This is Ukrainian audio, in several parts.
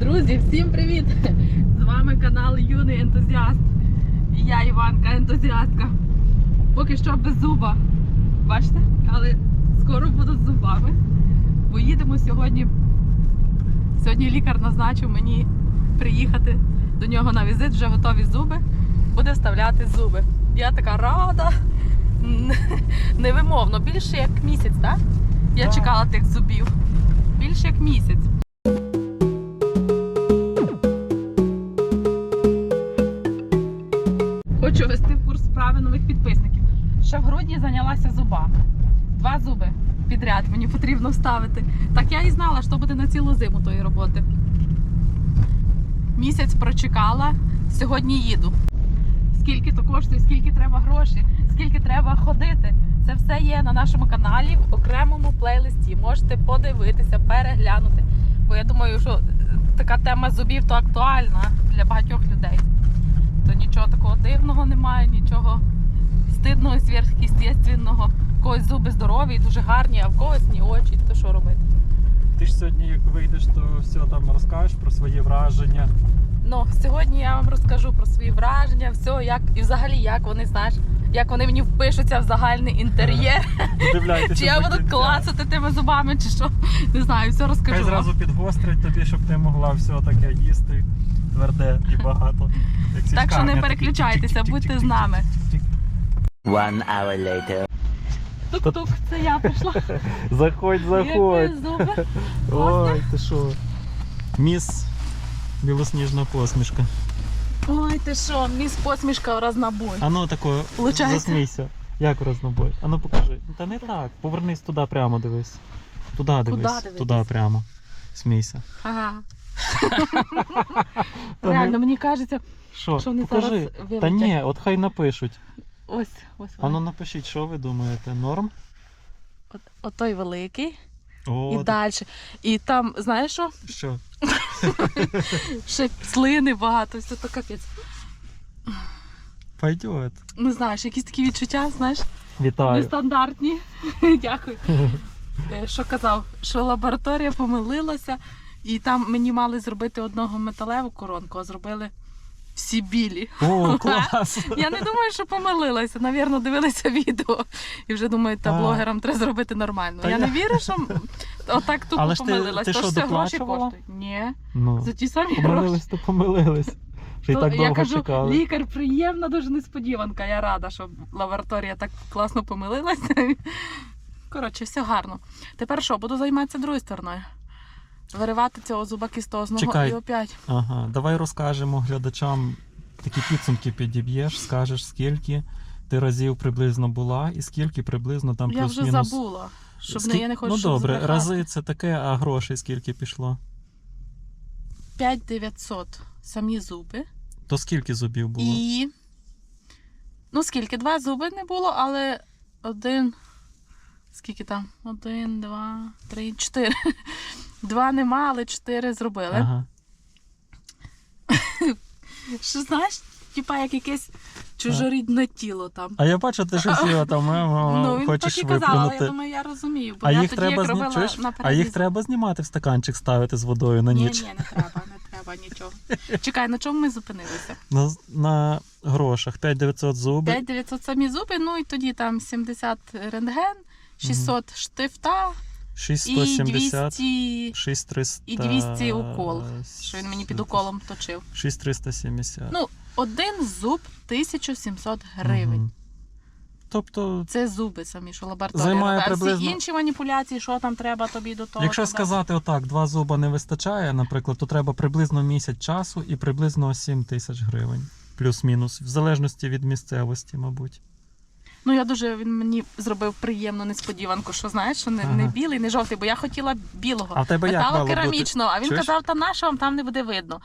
Друзі, всім привіт! З вами канал Юний Ентузіаст. І я Іванка, ентузіастка. Поки що без зуба. Бачите? Але скоро буду з зубами. Бо їдемо сьогодні. Сьогодні лікар назначив мені приїхати до нього на візит, вже готові зуби. Буде вставляти зуби. Я така рада. Невимовно, більше як місяць, так? Я чекала тих зубів. Більше як місяць. Ще в грудні зайнялася зубами. Два зуби підряд мені потрібно вставити. Так я і знала, що буде на цілу зиму тої роботи. Місяць прочекала, сьогодні їду. Скільки то коштує, скільки треба грошей, скільки треба ходити. Це все є на нашому каналі в окремому плейлисті. Можете подивитися, переглянути. Бо я думаю, що е, така тема зубів то актуальна для багатьох людей. То нічого такого дивного немає, нічого стидного, сверхъестественного. В когось зуби здорові, дуже гарні, а в когось ні очі. То що робити? Ти ж сьогодні, як вийдеш, то все там розкажеш про свої враження. Ну, сьогодні я вам розкажу про свої враження, все, як і взагалі, як вони знаєш, як вони мені впишуться в загальний інтер'єр. Чи я буду клацати тими зубами, чи що. Не знаю, все розкажу. вам. зразу підгострить тобі, щоб ти могла все таке їсти тверде і багато. Так що не переключайтеся, будьте з нами. One hour later. Тук-тук, це я прийшла. Заходь, заходь. Зуби. Ой, ти що? Міс білосніжна посмішка. Ой, ти що, міс посмішка в разнобой. А ну тако, засмійся. Як в рознобой? А ну покажи. Та не так. Повернись туди прямо дивись. Туди дивись. Туди прямо. Смійся. Ага. Реально, мені кажеться, Що? що вони Покажи. зараз Та ні, от хай напишуть. Ось, ось. А ну напишіть, що ви думаєте? Норм? От, от той великий. О, і так далі. І там, знаєш що? що? Ще слини багато, все то капець. Пойдет. Не знаєш, якісь такі відчуття, знаєш, Вітаю. нестандартні. Дякую. Е, Що казав? Що лабораторія помилилася, і там мені мали зробити одного металеву коронку, а зробили всі білі. О, клас! Я не думаю, що помилилася. Навірно, дивилися відео і вже думають, та блогерам треба зробити нормально. Та я я- не вірю, що отак тупо Але ж ти- помилилась. ти Тож що, це гроші доплачувала? коштують. Ні, Ну, за ті самі гроші. помилились, то помилились. Що й То так я довго кажу, чекали. лікар, приємна дуже несподіванка. Я рада, що лабораторія так класно помилилася. Коротше, все гарно. Тепер що, буду займатися другою стороною? Виривати цього зуба кістозного Чекай. і опять. Ага, давай розкажемо глядачам такі підсумки підіб'єш, скажеш, скільки ти разів приблизно була і скільки приблизно там я вже плюс-мінус. забула. Щоб не, я не хочу ну щоб добре, збрехати. рази це таке, а грошей скільки пішло? 5900 самі зуби. То скільки зубів було? І. Ну, скільки? Два зуби не було, але один. Скільки там? Один, два, три, чотири. Два нема, але чотири зробили. Ага. Що знаєш, типа як якесь чужорідне тіло там. А я бачу, ти щось його там е, ну, він хочеш так і казав, але я думаю, я розумію. Бо А я їх тоді треба як зні... робила на А їх треба знімати в стаканчик ставити з водою на Ні, ніч. ні, не треба, не треба нічого. Чекай, на чому ми зупинилися? На, на грошах 5900 зуби. 5900 самі зуби, ну і тоді там 70 рентген, 600 штифта і 6170. 200, 6300. і 200 укол, що він мені під уколом точив. 6370. Ну, один зуб 1700 гривень. Мгм. Тобто, Це зуби самі, що лабораторія. Робить. А всі інші маніпуляції, що там треба тобі до того. якщо туди. сказати отак, два зуба не вистачає, наприклад, то треба приблизно місяць часу і приблизно 7 тисяч гривень. Плюс-мінус, в залежності від місцевості, мабуть. Ну я дуже він мені зробив приємну несподіванку, що знаєш, що не, не білий, не жовтий, бо я хотіла білого. А в тебе як мало бути? А він Чуєш? казав, та на що вам там не буде видно.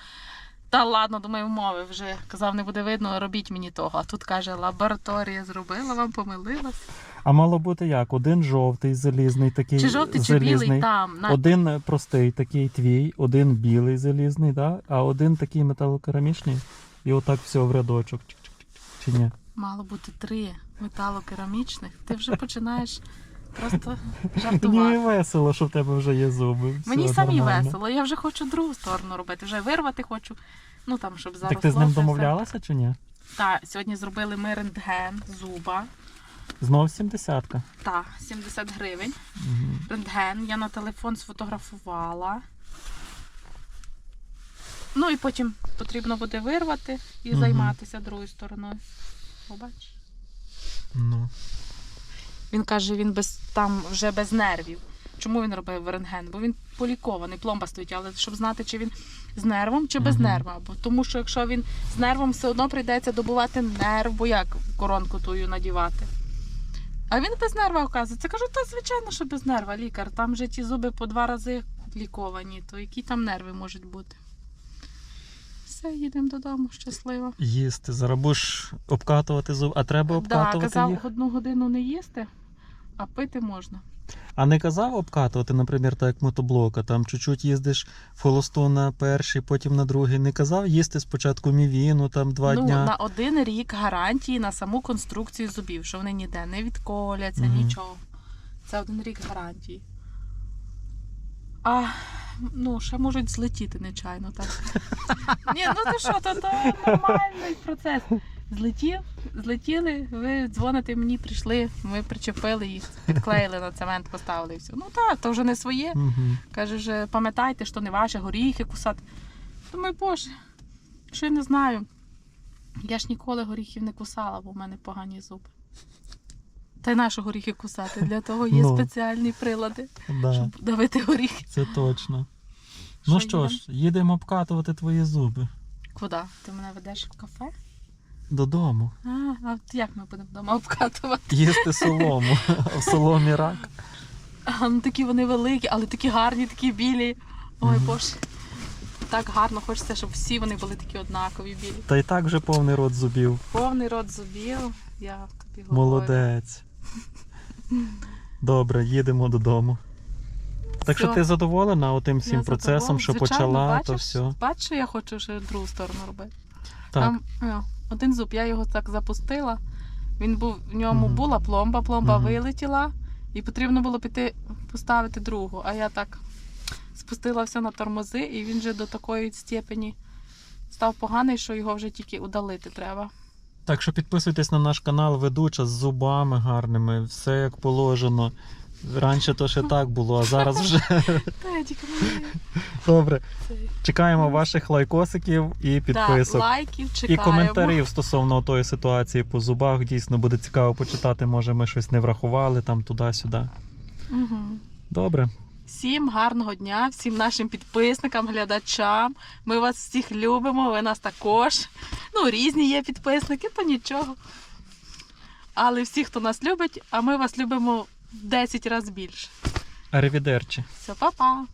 Та ладно, думаю, мови вже казав, не буде видно, робіть мені того. А тут каже, лабораторія зробила, вам помилилась. А мало бути як? Один жовтий, залізний, такий Чи жовтий, чи білий там. На... Один простий, такий твій, один білий залізний, да? а один такий металокерамічний. І отак все в рядочок. Чи ні? Мало бути три металокерамічних. Ти вже починаєш Просто жартувати. Мені весело, що в тебе вже є зуби. Все Мені самі нормально. весело, я вже хочу другу сторону робити, вже вирвати хочу. Ну там, щоб зараз. Так ти з ним домовлялася чи ні? Так, сьогодні зробили ми рентген зуба. Знов 70-ка. Та, 70 гривень. Угу. Рентген. Я на телефон сфотографувала. Ну і потім потрібно буде вирвати і Мгм. займатися другою стороною. Побач. Ну. Він каже, він без там вже без нервів. Чому він робив рентген? Бо він полікований, пломба стоїть, але щоб знати, чи він з нервом, чи без Мгм. нерва. Бо тому що якщо він з нервом, все одно прийдеться добувати нерв, бо як коронку тую надівати. А він без нерва оказується. Кажу, та звичайно, що без нерва, лікар. Там же ті зуби по два рази ліковані, то які там нерви можуть бути. Все, їдемо додому, щасливо. Їсти. Зараз обкатувати зуби. А треба обкатувати. Да, обкатувати казав їх? одну годину не їсти, а пити можна. А не казав обкатувати, наприклад, так як мотоблока, там чуть-чуть їздиш в холосту на перший, потім на другий. Не казав їсти спочатку мівіну, там два ну, дня. на один рік гарантії на саму конструкцію зубів, що вони ніде не відколяться, Мгм. нічого. Це один рік гарантії. А ну, ще можуть злетіти нечайно, так. Ні, ну то що, то, то нормальний процес. Злетів, злетіли, ви дзвоните мені, прийшли, ми причепили їх, підклеїли на цемент, поставили і все. Ну так, то вже не своє. Каже, вже пам'ятайте, що не ваше горіхи кусати. Думаю, боже, що я не знаю. Я ж ніколи горіхів не кусала, бо в мене погані зуби. Та й нащо горіхи кусати? Для того є Ну. спеціальні прилади, Да, щоб давити горіхи. це точно. Ну що їдемо? ж, їдемо обкатувати твої зуби Куди? Ти мене ведеш в кафе? додому. А, а як ми будемо вдома обкатувати? Їсти солому. В соломі рак. А, ну такі вони великі, але такі гарні, такі білі. Ой, боже. Так гарно хочеться, щоб всі вони були такі однакові білі. Та й так вже повний рот зубів. Повний рот зубів. Я тобі говорю. Молодець. Добре, їдемо додому. Так що ти задоволена отим Я всім процесом, задоволена. що Звичайно, почала, бачиш, то все. Бачиш, що я хочу ще другу сторону робити. Так. Там о, один зуб, я його так запустила. Він був в ньому Мгм. була пломба, пломба Мгм. вилетіла, і потрібно було піти поставити другу. А я так спустила все на тормози, і він вже до такої степені став поганий, що його вже тільки удалити треба. Так що підписуйтесь на наш канал, ведуча з зубами гарними, все як положено. Раніше то ще так було, а зараз вже добре. Чекаємо ваших лайкосиків і підписок. лайків І коментарів стосовно тої ситуації по зубах. Дійсно буде цікаво почитати. Може, ми щось не врахували там туди-сюди. Угу. Добре. Всім гарного дня, всім нашим підписникам, глядачам. Ми вас всіх любимо, ви нас також. Ну, різні є підписники, то нічого. Але всі, хто нас любить, а ми вас любимо в 10 разів більше. Аревідерчі. Все, па-па!